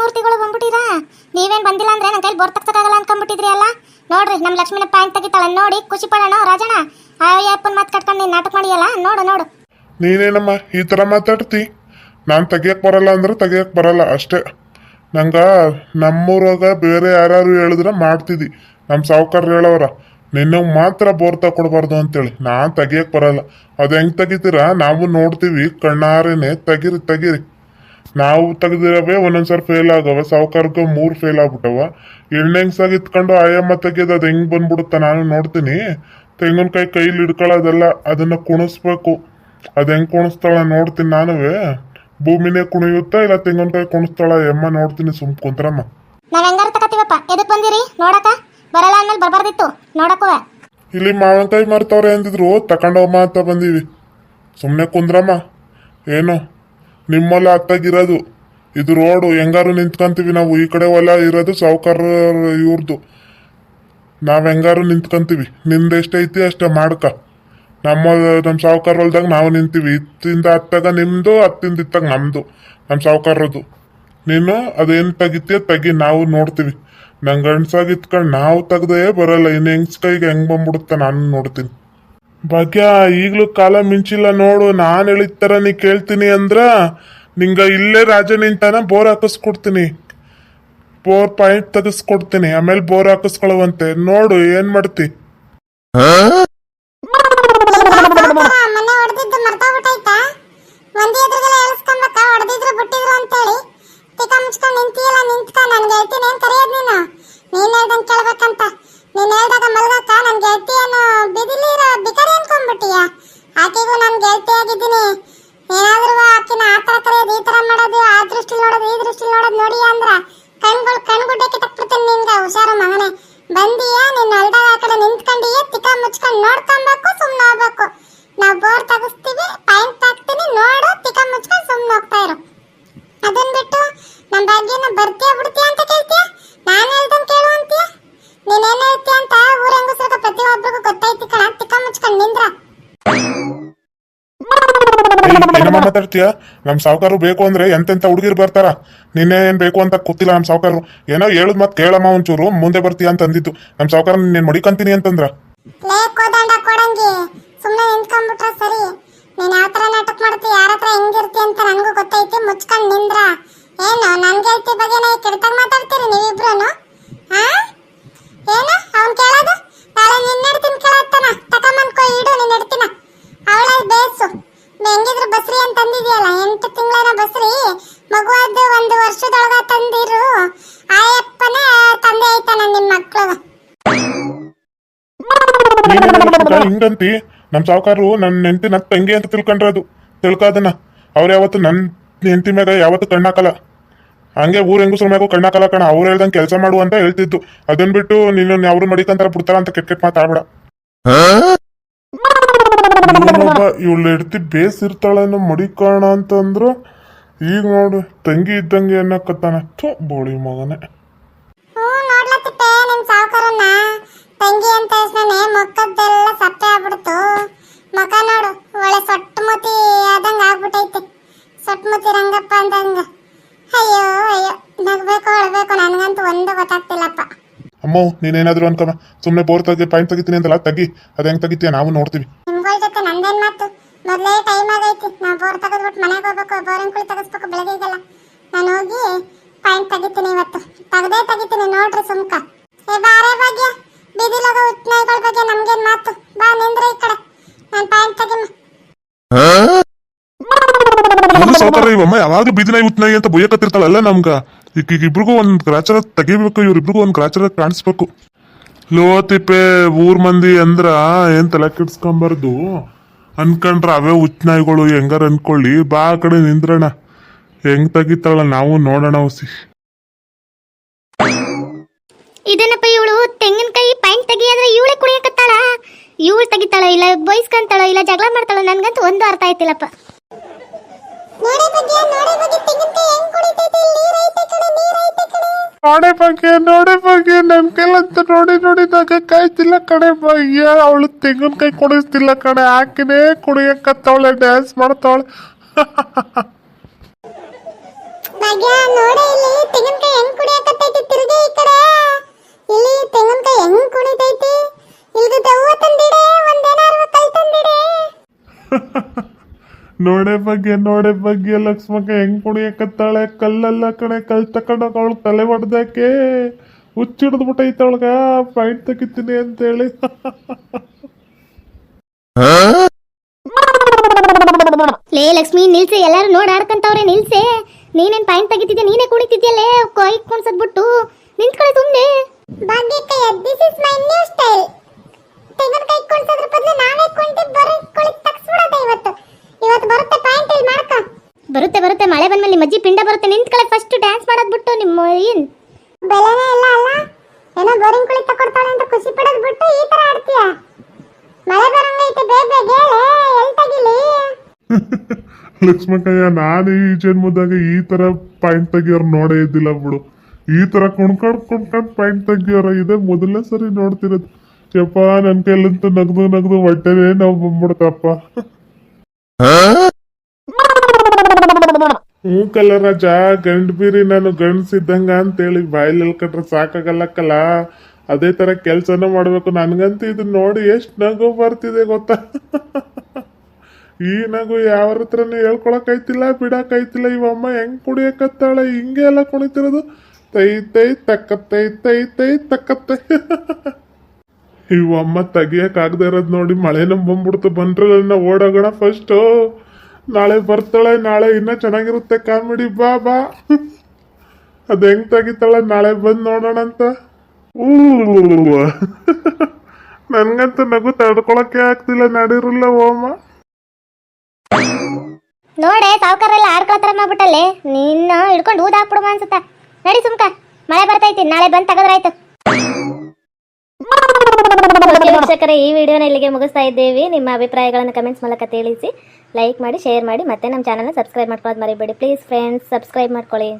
ಪೂರ್ತಿಗಳು ಬಂದ್ಬಿಟ್ಟಿರಾ ನೀವೇನ್ ಬಂದಿಲ್ಲ ಅಂದ್ರೆ ನನ್ನ ಕೈಲಿ ಬರ್ತಕ್ಕಾಗಲ್ಲ ಅನ್ಕೊಂಡ್ಬಿಟ್ಟಿದ್ರಿ ಅಲ್ಲ? ನೋಡ್ರಿ ನಮ್ಮ ಲಕ್ಷ್ಮಿನ ಪ್ಯಾಂಟ್ ತೆಗಿತಾಳ. ನೋಡಿ ಖುಷಿ ಪಡೋಣ ರಾಜಣ್ಣ. ಆ ಅಪ್ಪನ ಮಾತು ಕಟ್ಕೊಂಡು ನೀನ್ ನಾಟಕ ಮಾಡಿಯಲ್ಲ? ನೋಡು ನೋಡು. ನೀನೇನಮ್ಮ ಈ ಥರ ಮಾತಾಡ್ತಿ? ನಾನು ತೆಗಿಯಕ್ಕೆ ಬರಲ್ಲ ಅಂದ್ರೆ ತೆಗಿಯಕ್ಕೆ ಬರಲ್ಲ ಅಷ್ಟೇ. ನಂಗ ನಮ್ಮೂರಾಗ ಬೇರೆ ಯಾರು ಹೇಳಿದ್ರೆ ಮಾಡ್ತಿದ್ದಿ. ನಮ್ಮ ಸಾವುಕಾರ ಹೇಳೋರ ನಿನ್ನ ಮಾತ್ರ ಬೋರ್ ತಗೊಡ್ಬಾರ್ದು ಅಂತೇಳಿ. ನಾನು ತೆಗಿಯಕ್ಕೆ ಬರಲ್ಲ. ಅದು ಹೆಂಗ್ ತೆಗಿತೀರಾ? ನಾವು ನೋಡ್ತೀವಿ. ಕಣ್ಣಾರೇನೆ ತೆಗಿರಿ ತೆಗಿರಿ. ನಾವು ತೆಗ್ದಿರವೆ ಒಂದೊಂದ್ಸರಿ ಫೇಲ್ ಆಗವ ಸಾವುಕಾರಕ್ಕೆ ಮೂರು ಫೇಲ್ ಆಗ್ಬಿಟ್ಟವ. ಎಣ್ಣೆಂಗ್ಸಾಗಿ ಇತ್ಕೊಂಡು ಆಯಮ್ಮ ತೆಗೆಯೋದು ಅದು ಹೆಂಗೆ ಬಂದ್ಬಿಡುತ್ತ ನಾನು ನೋಡ್ತೀನಿ. ತೆಂಗಿನಕಾಯಿ ಕೈಲಿ ಹಿಡ್ಕೊಳ್ಳೋದಲ್ಲ ಅದನ್ನ ಕುಣಿಸ್ಬೇಕು. ಅದು ಹೆಂಗೆ ಕುಣಿಸ್ತಾಳ ನೋಡ್ತೀನಿ ನಾನುವೆ. ಭೂಮಿನೇ ಕುಣಿಯುತ್ತಾ ಇಲ್ಲ ತೆಂಗಿನಕಾಯಿ ಕುಣಿಸ್ತಾಳ ಎಮ್ಮ ನೋಡ್ತೀನಿ ಸುಮ್ ಕುಂತ್ರಮ್ಮ ನಾವ್ ಹೆಂಗಾರ ತಗತೀವಪ್ಪ ಎದಕ್ ಬಂದಿರಿ? ನೋಡಕ? ಬರಲ್ಲ ಅಂದ್ಮೇಲೆ ಬರ್ಬಾರ್ದಿತ್ತು. ನೋಡಕ್ಕೂ ಇಲ್ಲಿ ಮಾವಿನಕಾಯಿ ಮಾರ್ತವ್ರೆ ಅಂದಿದ್ರು ತಕೊಂಡೋಗಮ್ಮ ಅಂತ ಬಂದೀವಿ. ಸುಮ್ಮನೆ ಕುಂದ್ರಮ್ಮ. ಏನು? ನಿಮ್ಮಲ್ಲ ಅತ್ತಾಗಿರೋದು. ಇದು ರೋಡು ಹೆಂಗಾರು ನಿಂತ್ಕೊಂತೀವಿ ನಾವು. ಈ ಕಡೆ ಹೊಲ ಇರೋದು ಸಾವುಕಾರ ಇವ್ರದ್ದು ನಾವು ಹೆಂಗಾರು ನಿಂತ್ಕೊಂತೀವಿ. ನಿಂದು ಎಷ್ಟೈತಿ ಅಷ್ಟೇ ಮಾಡ್ಕ. ನಮ್ಮ ನಮ್ಮ ಸಾವುಕಾರ ಹೊಲ್ದಾಗ ನಾವು ನಿಂತೀವಿ. ಇತ್ತಿಂದ ಹತ್ತಾಗ ನಿಮ್ಮದು ಹತ್ತಿಂದ ಇತ್ತಾಗ ನಮ್ಮದು ನಮ್ಮ ಸಾವುಕಾರದು ನೀನು ಅದೇನು ತೆಗಿತೀಯ ತೆಗಿ, ನಾವು ನೋಡ್ತೀವಿ. ನಂಗೆ ಗಂಡ್ಸಾಗಿ ಇತ್ಕೊಂಡು, ನಾವು ತೆಗ್ದೇ ಬರಲ್ಲ. ಇನ್ನು ಹೆಂಗ್ಸ್ ಕೈಗೆ ಹೆಂಗ್ ಬಂದ್ಬಿಡುತ್ತೆ ನಾನು ನೋಡ್ತೀನಿ. ಭಾಗ್ಯ, ಈಗಲೂ ಕಾಲ ಮಿಂಚಿಲ್ಲ ನೋಡು. ನಾನು ಹೇಳಿದ ಥರ ನೀ ಕೇಳ್ತೀನಿ ಅಂದ್ರ, ನಿಂಗ ಇಲ್ಲೇ ರಾಜ ನಿಂತಾನ ಬೋರ್ ಹಾಕಿಸ್ಕೊಡ್ತೀನಿ. ಬೋರ್ ಪಾಯಿಂಟ್ ತೆಗಿಸ್ಕೊಡ್ತೀನಿ. ಆಮೇಲೆ ಬೋರ್ ಹಾಕಿಸ್ಕೊಳ್ಳುವಂತೆ ನೋಡು, ಏನು ಮಾಡ್ತಿ? ನೀನು? ಹೇಳ್ದಂಗ್ ಕೇಳ್ಬೇಕಂತ. ನೀನ್ ಹೇಳ್ದಾಗ ಮಲ್ಗಕ್ಕ ನನ್ ಗೆಳತಿ ಏನು ಅನ್ಕೊಂಡ್ಬಿಟ್ಟಿಯ ಆಕೆಗೂ ನನ್ ಗೆಳತಿ ಆಗಿದ್ದೀನಿ. ಏನಾದ್ರೂ ಆಕಿನ ಆ ತರ ಕರೆಯೋದು, ಈ ತರ ಮಾಡೋದು, ಆ ದೃಷ್ಟಿಲಿ ನೋಡೋದು, ಈ ದೃಷ್ಟಿಲಿ ನೋಡೋದು ನೋಡಿ ಅಂದ್ರ ಕಣ್ಗಳು ಕಣ್ಗುಡ್ಡಕ್ಕೆ ತಕ್ಬಿಡ್ತೀನಿ ನಿನ್ಗ, ಹುಷಾರು ಮಗನೇ ಬಂದಿಯಾ, ನಿನ್ನ ಹೊಲ್ದಾಗ ಆ ಕಡೆ ನಿಂತ್ಕೊಂಡಿಯ, ತಿಕ್ಕ ಮುಚ್ಕೊಂಡು ನೋಡ್ಕೊಬೇಕು ಸುಮ್ಮನೆ ಹೋಗ್ಬೇಕು. ನಾವು ಬೋರ್ ತಗಿಸ್ತೀವಿ ಪಾಯಿಂಟ್ ತಾಕ್ತೀನಿ ನೋಡು, ತಿಕ್ಕ ಮುಚ್ಕೊಂಡು ಸುಮ್ಮನೆ ಹೋಗ್ತಾ ಇರು. ಅದನ್ ಬಿಟ್ಟು ನಮ್ಮ ಭಾಗ್ಯನ ಬರ್ತೀಯ, ಬಿಡ್ತೀಯ ಅಂತ ಕೇಳ್ತೀಯ? ನಾನು ಹೇಳ್ದಂಗ್ ಕೇಳು ಅಂತೀಯ? ನೀನೇನ್ ಹೇಳ್ತೀಯ ಅಂತ ಮಾತಾಡ್ತೀಯ? ನಮ್ ಸಾವುಕಾರು ಬೇಕು ಅಂದ್ರೆ ಎಂತೆಂತ ಹುಡುಗಿರು ಬರ್ತಾರ? ನಿನ್ನೆ ಏನು ಬೇಕು ಅಂತ ಗೊತ್ತಿಲ್ಲ ನಮ್ಮ ಸಾವುಕಾರರು ಏನೋ ಹೇಳುದ್ ಮತ್ತೆ ಕೇಳಮ್ಮ ಒಂಚೂರು, ಮುಂದೆ ಬರ್ತೀಯ ಅಂತ ಅಂದಿದ್ದು. ನಮ್ಮ ಸಾವುಕಾರ ನೀನು ಮಡಿಕಂತೀನಿ ಅಂತಂದ್ರ? ಲೇ ಕೋದಂಡ ಕೊಡಂಗಿ. ಸುಮ್ಮನೆ ನಿಂತ್ಕೊಂಡ್ಬಿಟ್ರೆ ಸರಿ. ನೀನ್ ಯಾವ ತರ ನಾಟಕ ಮಾಡ್ತಿ, ಯಾರ ಹತ್ರ ಹೆಂಗಿರ್ತಿ ಅಂತ ನನಗೂ ಗೊತ್ತೈತಿ, ಮುಚ್ಕೊಂಡ್ ನಿಂದ್ರ. ಏನು ನನ್ ಗೆಳತಿ ಬಗ್ಗೆನೇ ಕೆಡ್ತಾಗ ಮಾತಾಡ್ತೀರಿ ನೀವಿಬ್ರು ಹಾ ಹಿಂಗಂತಿ. ನಮ್ ಸಾವುಕಾರರು ನನ್ನ ಹೆಂಡತಿ, ನನ್ ತಂಗಿ ಅಂತ ತಿಳ್ಕೊಂಡ್ರದು ತಿಳ್ಕೊದನ್ನ. ಅವ್ರ ಯಾವತ್ತು ನನ್ ಹೆಂಡತಿ ಮ್ಯಾಗ ಯಾವತ್ತು ಕಣ್ಣಾಕಲ್ಲ. ಹಂಗೆ ಊರ್ ಹೆಂಗಸ್ರ ಮ್ಯಾಗೂ ಕಣ್ಣಾಕಲ್ಲ ಕಣ. ಅವ್ರು ಹೇಳ್ದಂಗೆ ಕೆಲಸ ಮಾಡು ಅಂತ ಹೇಳ್ತಿದ್ದು. ಅದನ್ ಬಿಟ್ಟು ನೀನು ಅವ್ರು ಮಡಿಕಂತಾರ ಬಿಡ್ತಾರ ಅಂತ ಕೆಟ್ಟ ಕೆಟ್ಟ ಮಾತಾಡ್ಬೇಡ. ಇವಳು ಹೆಡ್ತಿ ಬೇಸ್ ಇರ್ತಾಳೇನೋ ಮಡಿಕೋಣ ಅಂತಂದ್ರು. ಈಗ ನೋಡು, ತಂಗಿ ಇದ್ದಂಗೆ ಅನ್ನಕತ್ತಾನ. ಬೋಳಿ ಮಗನೇ. ತಂಗಿ ಅಂತ ತಕ್ಷಣನೇ ಮುಖದ್ದೆಲ್ಲ ಸಪ್ಪೆ ಆಗ್ಬಿಡ್ತು. ಮುಖ ನೋಡು ಒಳ್ಳೆ ಸೊಟ್ಟು ಮುತಿ ಆದಂಗ ಆಗ್ಬಿಟ್ಟೈತೆ. ಸೊಟ್ಟು ಮುತಿ ರಂಗಪ್ಪ ಅಂದಂಗ. ಅಯ್ಯೋ ಅಯ್ಯೋ ನಗ್ಬೇಕು ಅಳ್ಬೇಕು ನನಗಂತೂ ಒಂದು ಗೊತ್ತಾಗ್ತಿಲ್ಲಪ್ಪ. ಅಮ್ಮೋ ನೀನೇನಾದ್ರು ಅನ್ಕಮ್ಮ ಸುಮ್ಮನೆ ಬೋರ್ ತೆಗಿ ಪಾಯಿಂಟ್ ತೆಗಿತೀನಿ ಅಂತಲ್ಲ ತಗಿ. ಅದ್ ಹೆಂಗ್ ತೆಗಿತೀಯ ನಾವು ನೋಡ್ತೀವಿ. ನಿಮ್ಗಳ ಜೊತೆ ನಂದೇನ್ ಮಾತು? ಮೊದಲೇ ಟೈಮ್ ಆಗೈತಿ ನಾ ಬೋರ್ ತೆಗೆದ್ಬಿಟ್ಟು ಮನೆಗೆ ಹೋಗ್ಬೇಕು ಬೋರಿನ ಕುಳಿ ತೆಗಿಸ್ಬೇಕು ಬೆಳಗ್ಗೆಗೆಲ್ಲ. ನಾನು ಹೋಗಿ ಪಾಯಿಂಟ್ ತೆಗಿತೀನಿ ಇವತ್ತು. ತೆಗ್ದೇ ತೆಗಿತೀನಿ ನೋಡ್ರಿ ಸುಮ್ಕ. ಏ ಬಾರೇ ಭಾಗ್ಯ. ಬೀದಿಲೋಗ ಉತ್ನಾಯಿಗಳ ಬಗ್ಗೆ ನಮ್ಗೇನ್ ಮಾತು? ಬಾ ನಿಂದ್ರೆ ಈ ಕಡೆ. ನಾನು ಪಾಯಿಂಟ್ ತೆಗಿಮ ಒಂದು ಸೌಕರ್ಯ ಇವಮ್ಮ ಯಾವಾಗ ಬೀದಿನ ಉತ್ನಾಯಿ ಅಂತ ಬೊಯ್ಯಕತ್ತಿರ್ತಾಳಲ್ಲ ನಮ್ಗ. ಈಗ ಇಬ್ರಿಗೂ ಒಂದ್ ಗ್ರಾಚಾರ ತೆಗಿಬೇಕು ಇವ್ರಿಬ್ರಿಗೂ ಒಂದ್ ಗ್ರಾಚಾರ ಕಾಣಿಸ್ಬೇಕು. ಲೋ ತಿಪ್ಪೆ ಊರ್ ಮಂದಿ ಅಂದ್ರ ಏನ್ ತಲೆ ಕೆಡ್ಸ್ಕೊಂಬಾರ್ದು? ಅನ್ಕೊಂಡ್ರ ಅವೇ ಉತ್ನಾಯಿಗಳು ಹೆಂಗಾರ ಅನ್ಕೊಳ್ಳಿ. ಬಾ ಆ ಕಡೆ ನಿಂದ್ರಣ. ಹೆಂಗ್ ತೆಗಿತಾಳ ನಾವು ನೋಡೋಣ ಹೊಸಿ ಇದೇನಪ್ಪ ಇವಳು ತೆಂಗಿನಕಾಯಿ ತೆಗಿ ಅಂದ್ರೆ ಇವಳೆ ಕುಡಿಯಕತ್ತಾಳ ಇವಳು ತೆಗಿತಾಳ ಇಲ್ಲ ಬಯಸ್ಕಂತಾಳ ಇಲ್ಲ ಜಗಳ ಮಾಡ್ತಾಳ? ನನ್ಗಂತೂ ಒಂದು ಅರ್ಥ ಆಯ್ತಿಲ್ಲಪ್ಪ. ನೋಡಿ ಬಗ್ಗೆ ನೋಡಿ ಬಗ್ಗೆ ತಿಂಗಂತೆ ಹೆಂಗ್ ಕುಡಿತೈತೆ ನೀರ್ ಐತೆ ಕಡೆ ನೀರ್ ಐತೆ ಕಡೆ ನೋಡೆ ಬಗ್ಗೆ ನೋಡೆ ಬಗ್ಗೆ ನನ್ ಕೈಲಂತ ನೋಡಿ ನೋಡಿ ಕಾಯ್ತಿಲ್ಲ ಕಣೆ ಬಗ್ಗೆ ಅವಳು ತೆಂಗಿನಕಾಯಿ ಕುಡಿಸ್ತಿಲ್ಲ ಕಣೆ. ಆಕಿನೇ ಕುಡಿಯಕತ್ತವಳೆ ಡ್ಯಾನ್ಸ್ ಮಾಡ್ತಾವಳೆ. ಭಾಗ್ಯ ನೋಡಿ ಇಲ್ಲಿ ತೆಂಗಿನಕಾಯಿ ಹೆಂಗ್ ಕುಡಿಯಕತ್ತೈತಿ ತಿರುಗಿ ಈ ಕಡೆ. ಇಲ್ಲಿ ತೆಂಗಿನಕಾಯಿ ಹೆಂಗ್ ಕುಣಿತೈತಿ? ಇಲ್ಗ ದೆವ್ವ ತಂದಿಡೆ ಒಂದೇನಾರು ಕಲ್ ತಂದಿಡೆ. ನೋಡೆ ಬಗ್ಗೆ ನೋಡೆ ಬಗ್ಗೆ ಲಕ್ಷ್ಮಕ್ಕ ಹೆಂಗ್ ಕುಣಿಯಕತ್ತಾಳೆ? ಕಲ್ಲಲ್ಲ ಕಣೆ ಕಲ್ ತಕೊಂಡೋಗ ಅವಳು ತಲೆ ಹೊಡ್ದಾಕೆ ಹುಚ್ಚಿಡ್ದು ಬಿಟ್ಟೈತೆ ಅವಳ್ಗ ಪಾಯಿಂಟ್ ತೆಗಿತೀನಿ ಅಂತೇಳಿ. ಲೇ ಲಕ್ಷ್ಮಿ ನಿಲ್ಸೆ ಎಲ್ಲಾರು ನೋಡ್ ಆಡ್ಕಂತವ್ರೆ ನಿಲ್ಸೆ. ನೀನೇನ್ ಪಾಯಿಂಟ್ ತೆಗಿತಿದ್ದೆ ನೀನೇ ಕುಣಿತಿದ್ಯಲ್ಲೇ ಕೈ ಕುಣ್ಸದ್ಬಿಟ್ಟು. ನಿಂತ್ಕೊಳ್ಳಿ ಸುಮ್ನೆ. ಭಾಗ್ಯಕ್ಕಯ್ಯ this is my new style ತೆಂಗಿನಕಾಯಿ ಕುಣಿಸೋದ್ರ ಬದಲು ನಾವೇ ಕೊಂಡಿ ಬರೀ ಕುಳಿ ತಗ್ಸ್ಬಿಡೋದೆ ಇವತ್ತು. ಇವತ್ತು ಬರುತ್ತೆ ಪಾಯಿಂಟ್ ಇಲ್ಲಿ ಮಾಡ್ಕ ಬರುತ್ತೆ ಬರುತ್ತೆ. ಮಳೆ ಬಂದ್ಮೇಲೆ ನಿಮ್ಮ ಅಜ್ಜಿ ಪಿಂಡ ಬರುತ್ತೆ. ನಿಂತ್ಕೊಳ್ಳಿ ಫಸ್ಟ್ ಡ್ಯಾನ್ಸ್ ಮಾಡೋದು ಬಿಟ್ಟು ನಿಮ್ಮ ಏನ್? ಬೆಲೆನೇ ಇಲ್ಲ ಅಲ್ಲ. ಏನೋ ಬೋರಿಂಗ್ ಕುಳಿ ತಕೊಡ್ತಾಳೆ ಅಂತ ಖುಷಿ ಪಡೋದು ಬಿಟ್ಟು ಈ ತರ ಆಡ್ತೀಯ? ಮಳೆ ಬರಂಗೈತೆ ಬೇಗ ಬೇಗ ಎಲ್ಲಿ ಎಲ್ ತಗಿಲಿ? ಲಕ್ಷ್ಮಕ್ಕಯ್ಯ ನಾನು ಈ ಜನ್ಮದಾಗ ಈ ತರ ಪಾಯಿಂಟ್ ತೆಗಿಯೋರು ನೋಡೇ ಇದ್ದಿಲ್ಲ ಬಿಡು. ಈ ತರ ಕುಣ್ಕೊಂಡ್ ಕುಣ್ಕೊಂಡ್ ಪಾಯಿಂಟ್ ತೆಗಿಯೋರ, ಇದೆ ಮೊದಲನೇ ಸರಿ ನೋಡ್ತಿರೋದು. ಯಪ್ಪ, ನನ್ ಕೈಲಂತೂ ನಗದು ನಗದು ಹೊಟ್ಟೆನೇ ನಾವು ಬಂದ್ಬಿಡ್ತಪ್ಪ. ಹ್ಞೂ ಕಲ್ಲ ರಾಜ, ಗಂಡ್ ಬೀರಿ ನಾನು ಗಂಡ್ಸಿದ್ದಂಗ ಅಂತೇಳಿ ಬಾಯಲ್ಲಿ ಹೇಳ್ಕಟ್ರೆ ಸಾಕಾಗಲ್ಲಕ್ಕಲ್ಲ ಅದೇ ತರ ಕೆಲ್ಸನ ಮಾಡ್ಬೇಕು. ನನ್ಗಂತೂ ಇದನ್ನ ನೋಡಿ ಎಷ್ಟು ನಗು ಬರ್ತಿದೆ ಗೊತ್ತಾ. ಈ ನಗು ಯಾವ್ರ ಹತ್ರನೂ ಬಿಡಕ್ ಬಿಡಕೈತಿಲ್ಲ ಇವಮ್ಮ ಹೆಂಗ್ ಕುಡಿಯಕತ್ತಾಳೆ ಹಿಂಗೆ ಎಲ್ಲ ಕುಣಿತಿರೋದು. ತೈ ತೈ ತಕ್ಕತ್ತೈ ತೈ ತೈ ತಕ್ಕತ್ತೈ ಇವಮ್ಮ ತೆಗಿಯಕ್ ಆಗದೆ ಇರೋದ್ ನೋಡಿ ಮಳೆನ ಬಂದ್ಬಿಡ್ತು ಬಂದ್ರಲ್ಲ ಓಡೋಗೋಣ ಫಸ್ಟು ನಾಳೆ ಬರ್ತಾಳೆ, ನಾಳೆ ಇನ್ನ ಚೆನ್ನಾಗಿರುತ್ತೆ ಕಾಮಿಡಿ. ಬಾ ಬಾ. ಅದು ಹೆಂಗ್ ತೆಗಿತಾಳೆ, ನಾಳೆ ಬಂದು ನೋಡೋಣ ಅಂತ. ಊ ನನ್ಗಂತೂ ನಗು ತಡ್ಕೊಳಕ್ಕೆ ಆಗ್ತಿಲ್ಲ, ನಡೀರಲ್ಲ ಓಮ. ನೋಡೆ, ಸಾವುಕಾರೆಲ್ಲ ಆಡ್ಕೊಳತರ ಮಾಡ್ಬಿಟ್ಟಲ್ಲೇ? ನಿನ್ನ ಹಿಡ್ಕೊಂಡು ಊದ ಹಾಕ್ಬಿಡುವ ಅನ್ಸುತ್ತ? ನಡಿ ಸುಮ್ಕ. ಮಳೆ ಬರ್ತೈತಿ, ನಾಳೆ ಬಂದ್ ತಗದ್ರಾಯ್ತು ವೀಕ್ಷಕರೇ, ಈ ವಿಡಿಯೋನ ಇಲ್ಲಿಗೆ ಮುಗಿಸ್ತಾ ಇದ್ದೀವಿ. ನಿಮ್ಮ ಅಭಿಪ್ರಾಯಗಳನ್ನು ಕಮೆಂಟ್ಸ್ ಮೂಲಕ ತಿಳಿಸಿ. ಲೈಕ್ ಮಾಡಿ ಶೇರ್ ಮಾಡಿ, ಮತ್ತೆ ನಮ್ಮ ಚಾನಲ್ನ ಸಬ್ಸ್ಕ್ರೈಬ್ ಮಾಡ್ಕೊಳ್ಳೋದು ಮರಿಬೇಡಿ. ಪ್ಲೀಸ್ ಫ್ರೆಂಡ್ಸ್ ಸಬ್ಸ್ಕ್ರೈಬ್ ಮಾಡ್ಕೊಳ್ಳಿ.